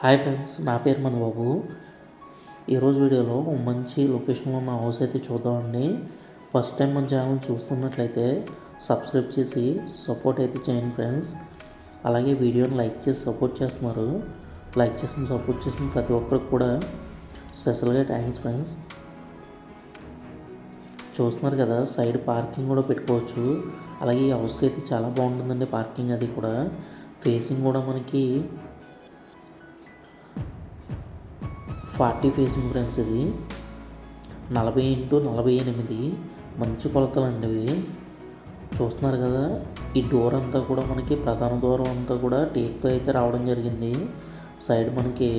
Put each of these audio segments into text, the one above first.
Hi friends నా పేరు మన బాబు ఈరోజు వీడియోలో మంచి లొకేషన్లో ఉన్న హౌస్ అయితే చూద్దామండి. ఫస్ట్ టైం మన ఛానల్ చూస్తున్నట్లయితే సబ్స్క్రైబ్ చేసి సపోర్ట్ అయితే చేయండి ఫ్రెండ్స్. అలాగే వీడియోని లైక్ చేసి సపోర్ట్ చేస్తున్నారు. లైక్ చేసిన సపోర్ట్ చేసిన ప్రతి ఒక్కరికి కూడా స్పెషల్గా థ్యాంక్స్ ఫ్రెండ్స్. చూస్తున్నారు కదా సైడ్ పార్కింగ్ కూడా పెట్టుకోవచ్చు. అలాగే ఈ హౌస్కి అయితే చాలా బాగుంటుందండి పార్కింగ్ అది కూడా. ఫేసింగ్ కూడా మనకి ఫార్టీ ఫేసింగ్ ఫ్రెండ్స్ ఇది. నలభై ఇంటూ నలభై ఎనిమిది మంచి కొలతలు అండి ఇవి చూస్తున్నారు కదా ఈ డోర్ అంతా కూడా మనకి ప్రధాన దూరం అంతా కూడా టేక్తో అయితే రావడం జరిగింది. సైడ్ మనకి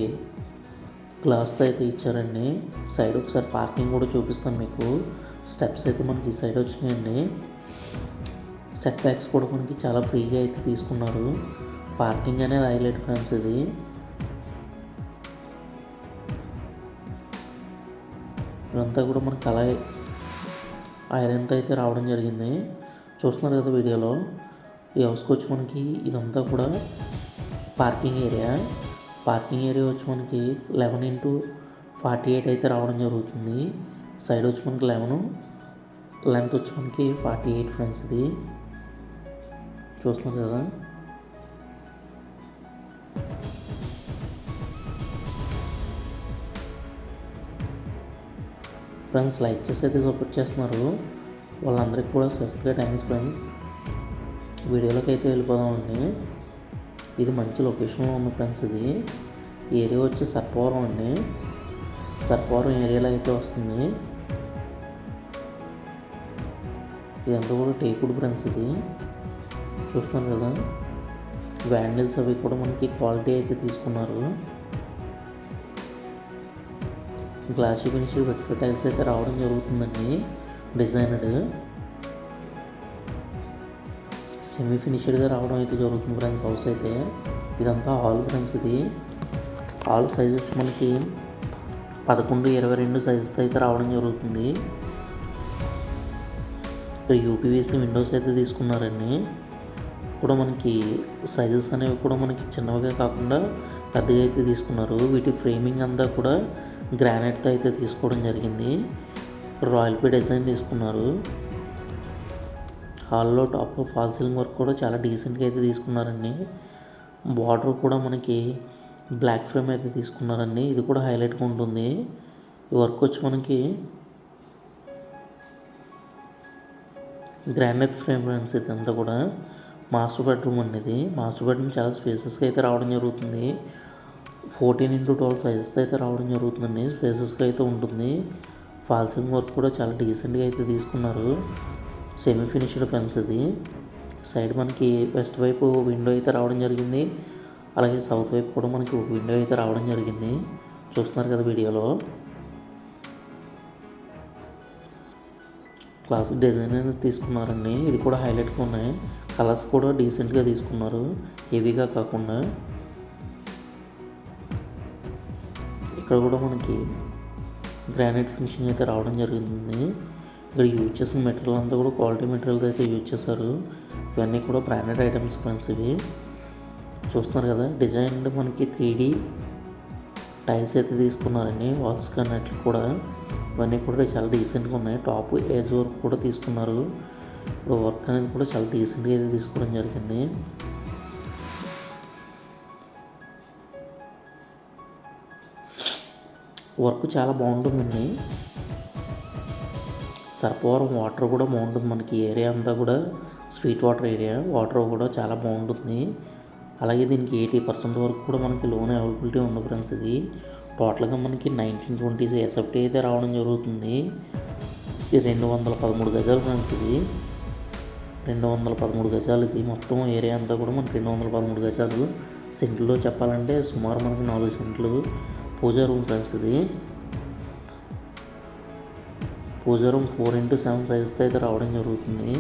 గ్లాస్తో అయితే ఇచ్చారండి. సైడ్ ఒకసారి పార్కింగ్ కూడా చూపిస్తాను మీకు. స్టెప్స్ అయితే మనకి ఈ సైడ్ వచ్చినాయండి. సెట్ బ్యాక్స్ కూడా మనకి చాలా ఫ్రీగా అయితే తీసుకున్నారు. పార్కింగ్ అనేది హైలైట్ ఫ్రెండ్స్ ఇది. ఇదంతా కూడా మనకి అలా ఐరన్తో అయితే రావడం జరిగింది చూస్తున్నారు కదా వీడియోలో ఈ హౌస్కి వచ్చి మనకి ఇదంతా కూడా పార్కింగ్ ఏరియా పార్కింగ్ ఏరియా వచ్చి మనకి లెవెన్ ఇంటూ ఫార్టీ ఎయిట్ అయితే రావడం జరుగుతుంది. సైడ్ వచ్చి మనకి లెవెన్ లెంత్ వచ్చి మనకి ఫార్టీ ఎయిట్ ఫ్రెండ్స్ ఇది. చూస్తున్నారు కదా? ఫ్రెండ్స్ లైక్ చేసి అయితే సపోర్ట్ చేస్తున్నారు. వాళ్ళందరికీ కూడా స్పెషల్గా థ్యాంక్స్ ఫ్రెండ్స్ వీడియోలోకి అయితే వెళ్ళిపోదామండి ఇది మంచి లొకేషన్లో ఉంది ఫ్రెండ్స్ ఇది. ఏరియా వచ్చి సర్పవరం అండి. సర్పవరం ఏరియాలో అయితే వస్తుంది. ఇదంతా కూడా టేకుడ్ ఫ్రెండ్స్ ఇది. చూస్తున్నారు కదా. వ్యాండిల్స్ అవి కూడా మనకి క్వాలిటీ అయితే తీసుకున్నారు. గ్లాస్ ఫినిష్ వెట్ టైల్స్ అయితే రావడం జరుగుతుందండి. డిజైనడ్ సెమీ ఫినిషెడ్గా రావడం అయితే జరుగుతుంది ఫ్రెండ్స్ హౌస్ అయితే. ఇదంతా హాల్ ఫ్రెండ్స్ ఇది. హాల్ సైజ్ వచ్చి మనకి పదకొండు ఇరవై రెండు సైజుతో అయితే రావడం జరుగుతుంది. ఇక్కడ యూపీవీసీ విండోస్ అయితే తీసుకున్నారండి. కూడా మనకి సైజెస్ అనేవి కూడా మనకి చిన్నవిగా కాకుండా పెద్దగా అయితే తీసుకున్నారు. వీటి ఫ్రేమింగ్ అంతా కూడా గ్రానైట్తో అయితే తీసుకోవడం జరిగింది. రాయల్ పే డిజైన్ తీసుకున్నారు. హాల్లో టాప్ ఫాల్ సీలింగ్ వర్క్ కూడా చాలా డీసెంట్గా అయితే తీసుకున్నారండి. బార్డర్ కూడా మనకి బ్లాక్ ఫ్రేమ్ అయితే తీసుకున్నారండి. ఇది కూడా హైలైట్గా ఉంటుంది. ఈ వర్క్ వచ్చి మనకి గ్రానైట్ ఫ్రేమ్ ఫ్రెండ్స్ ఇదంతా కూడా మాస్టర్ బెడ్రూమ్ అండి ఇది మాస్టర్ బెడ్రూమ్ చాలా స్పేసెస్గా అయితే రావడం జరుగుతుంది. ఫోర్టీన్ ఇంటూ ట్వెల్వ్ సైజెస్తో అయితే రావడం జరుగుతుందండి స్పేసెస్గా అయితే ఉంటుంది. ఫాల్సింగ్ వర్క్ కూడా చాలా డీసెంట్గా అయితే తీసుకున్నారు. సెమీ ఫినిష్డ్ పెన్స్ ఇది. సైడ్ మనకి వెస్ట్ వైపు విండో అయితే రావడం జరిగింది. అలాగే సౌత్ వైపు కూడా మనకి విండో అయితే రావడం జరిగింది. చూస్తున్నారు కదా వీడియోలో. క్లాసిక్ డిజైన్ అనేది తీసుకున్నారండి. ఇది కూడా హైలైట్గా ఉన్నాయి. కలర్స్ కూడా డీసెంట్గా తీసుకున్నారు. హెవీగా కాకుండా. ఇక్కడ కూడా మనకి గ్రానైట్ ఫినిషింగ్ అయితే రావడం జరిగింది. ఇక్కడ యూజ్ చేసిన మెటీరియల్ అంతా కూడా క్వాలిటీ మెటీరియల్ అయితే యూజ్ చేశారు. ఇవన్నీ కూడా బ్రాండెడ్ ఐటమ్స్ ఫ్రెండ్స్ ఇవి. చూస్తున్నారు కదా డిజైన్ మనకి త్రీ డీ టైల్స్ అయితే తీసుకున్నారండి. వాల్స్ కన్నట్లు కూడా. ఇవన్నీ కూడా చాలా డీసెంట్గా ఉన్నాయి. టాప్ ఏజ్ వర్క్ కూడా తీసుకున్నారు. వర్క్ అనేది కూడా చాలా డీసెంట్గా అయితే తీసుకోవడం జరిగింది. వర్క్ చాలా బాగుంటుందండి. సర్పవరం వాటర్ కూడా బాగుంటుంది మనకి. ఏరియా అంతా కూడా స్వీట్ వాటర్ ఏరియా. వాటర్ కూడా చాలా బాగుంటుంది. అలాగే దీనికి ఎయిటీ పర్సెంట్ వరకు కూడా మనకి లోన్ అవైలబిలిటీ ఉంది ఫ్రెండ్స్ ఇది. టోటల్గా మనకి నైన్టీన్ ట్వంటీస్ ఎస్ఎఫ్టీ అయితే రావడం జరుగుతుంది. ఇది రెండు వందల పదమూడు గజాలు ఫ్రెండ్స్ ఇది. రెండు వందల పదమూడు గజాలు. ఇది మొత్తం ఏరియా అంతా కూడా మనకి రెండు వందల పదమూడు గజాలు. సెంట్లో చెప్పాలంటే సుమారు మనకి నాలుగు సెంట్లు పూజా రూమ్ ఫ్రెండ్స్ ఇది. Puja room four into seven సైజ్తో అయితే రావడం జరుగుతుంది.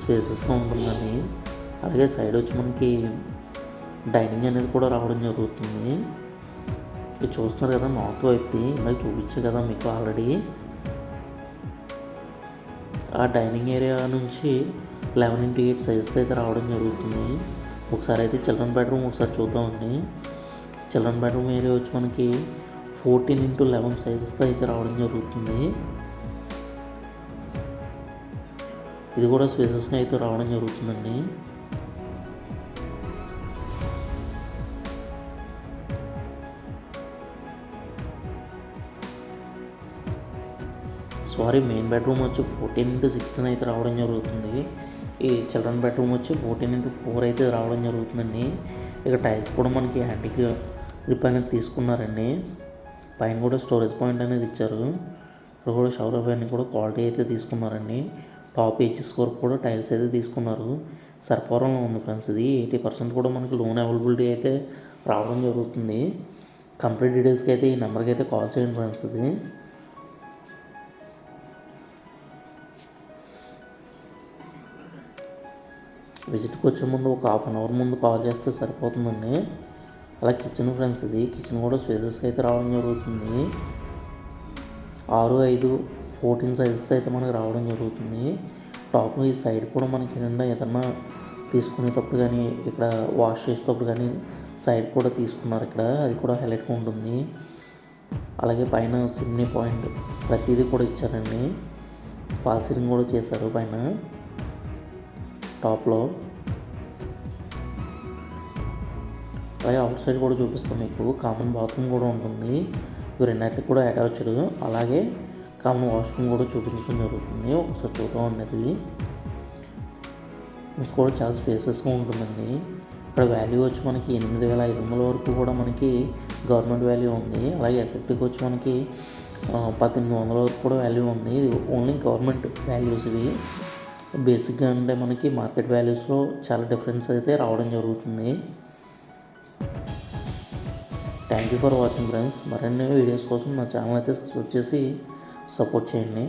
స్పేసెస్గా ఉంటుందని. అలాగే సైడ్ వచ్చి మనకి డైనింగ్ అనేది కూడా రావడం జరుగుతుంది. ఇది చూస్తున్నారు కదా నార్త్ వైపుది. ఇందాక చూపించే కదా మీకు ఆల్రెడీ ఆ డైనింగ్ ఏరియా నుంచి లెవెన్ ఇంటూ ఎయిట్ సైజ్తో అయితే రావడం జరుగుతుంది. ఒకసారి అయితే చిల్డ్రన్ బెడ్రూమ్ ఒకసారి చూద్దామండి. చిల్డ్రన్ బెడ్రూమ్ ఏరియా వచ్చి మనకి ఫోర్టీన్ ఇంటూ లెవెన్ సైజెస్తో అయితే రావడం జరుగుతుంది. ఇది కూడా స్పేసెస్గా అయితే రావడం జరుగుతుందండి. సారీ మెయిన్ బెడ్రూమ్ వచ్చి ఫోర్టీన్ ఇంటూ సిక్స్టీన్ అయితే రావడం జరుగుతుంది. ఈ చిల్డ్రన్ బెడ్రూమ్ వచ్చి ఫోర్టీన్ ఇంటూ ఫోర్ అయితే రావడం జరుగుతుందండి. ఇక టైల్స్ కూడా మనకి యాంటిక్ గ్రిప్ అనేది తీసుకున్నారండి. పైన కూడా స్టోరేజ్ పాయింట్ అనేది ఇచ్చారు. ఇక్కడ కూడా షవర్ అవన్నీ కూడా క్వాలిటీ అయితే తీసుకున్నారండి. టాప్ హెచ్ఎస్ వరకు కూడా టైల్స్ అయితే తీసుకున్నారు. సర్పవరంలో ఉంది ఫ్రెండ్స్ ఇది. ఎయిటీ పర్సెంట్ కూడా మనకి లోన్ అవైలబిలిటీ అయితే రావడం జరుగుతుంది. కంప్లీట్ డీటెయిల్స్కి అయితే ఈ నెంబర్కి అయితే కాల్ చేయండి ఫ్రెండ్స్ ఇది. విజిట్కి వచ్చే ముందు ఒక హాఫ్ అన్ అవర్ ముందు కాల్ చేస్తే సరిపోతుందండి. అలా కిచెన్ ఫ్రెండ్స్ ఇది. కిచెన్ కూడా స్పేసెస్కి అయితే రావడం జరుగుతుంది. ఆరు ఐదు ఫోర్టీన్ సైజెస్తో అయితే మనకి రావడం జరుగుతుంది. టాప్ ఈ సైడ్ కూడా మనకి ఏంటంటే ఏదన్నా తీసుకునేటప్పుడు కానీ ఇక్కడ వాష్ చేసేటప్పుడు కానీ సైడ్ కూడా తీసుకున్నారు ఇక్కడ. అది కూడా హైలైట్గా ఉంటుంది. అలాగే పైన సిమ్నీ పాయింట్ ప్రతిదీ కూడా ఇచ్చారండి. ఫాల్ సీలింగ్ కూడా చేశారు పైన. టాప్లో అలాగే అవుట్ సైడ్ కూడా చూపిస్తాం మీకు. కామన్ బాత్రూమ్ కూడా ఉంటుంది. రెండింటికి కూడా అటాచ్డ్ అలాగే కామన్ వాష్రూమ్ కూడా చూపించడం జరుగుతుంది. ఒకసారి చూద్దాం అనేది. ఇది కూడా చాలా స్పేసెస్గా ఉంటుందండి. ఇక్కడ వాల్యూ వచ్చి మనకి ఎనిమిది వేల ఐదు వందల వరకు కూడా మనకి గవర్నమెంట్ వాల్యూ ఉంది. అలాగే ఎఫెక్టివ్ వచ్చి మనకి పద్దెనిమిది వందల వరకు కూడా వాల్యూ ఉంది. ఇది ఓన్లీ గవర్నమెంట్ వాల్యూస్ ఇవి. బేసిక్గా అంటే మనకి మార్కెట్ వాల్యూస్లో చాలా డిఫరెన్స్ అయితే రావడం జరుగుతుంది. Thank you for watching friends. మరిన్ని వీడియోస్ కోసం నా ఛానల్ అయితే సబ్స్క్రైబ్ చేసి సపోర్ట్ చేయండి.